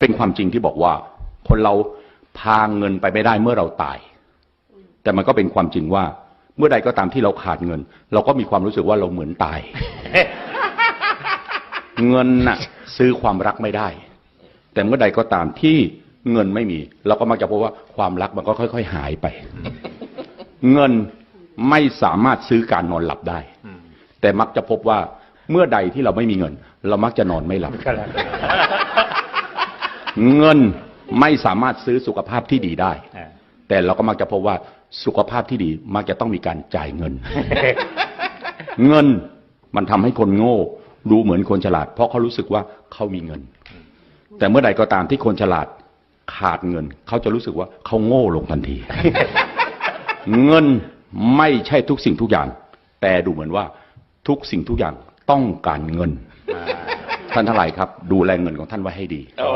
เป็นความจริงที่บอกว่า คนเราพาเงินไปไม่ได้เมื่อเราตาย แต่มันก็เป็นความจริงว่า เมื่อใดก็ตามที่เราขาดเงิน เราก็มีความรู้สึกว่าเราเหมือนตาย เงินน่ะ ซื้อความรักไม่ได้ แต่เมื่อใดก็ตามที่เงินไม่มี เราก็มักจะพบว่าความรักมันก็ค่อย ๆ หายไป เงินไม่สามารถซื้อการนอนหลับได้ แต่มักจะพบว่าเมื่อใดที่เราไม่มีเงิน เรามักจะนอนไม่หลับ เงินไม่สามารถซื้อสุขภาพที่ดีได้อ่าแต่เราก็มักจะพบว่าสุขภาพที่ดีมักจะต้องมีการจ่ายเงิน เงินมันทำให้คนโง่ดูเหมือนคนฉลาด เพราะเขารู้สึกว่าเขามีเงิน แต่เมื่อใดก็ตามที่คนฉลาดขาดเงิน เขาจะรู้สึกว่าเขาโง่ลงทันที เงินไม่ใช่ทุกสิ่งทุกอย่าง แต่ดูเหมือนว่าทุกสิ่งทุกอย่างต้องการเงิน ท่านทั้งหลายครับ ดูแลเงินของท่านไว้ให้ดีโอ้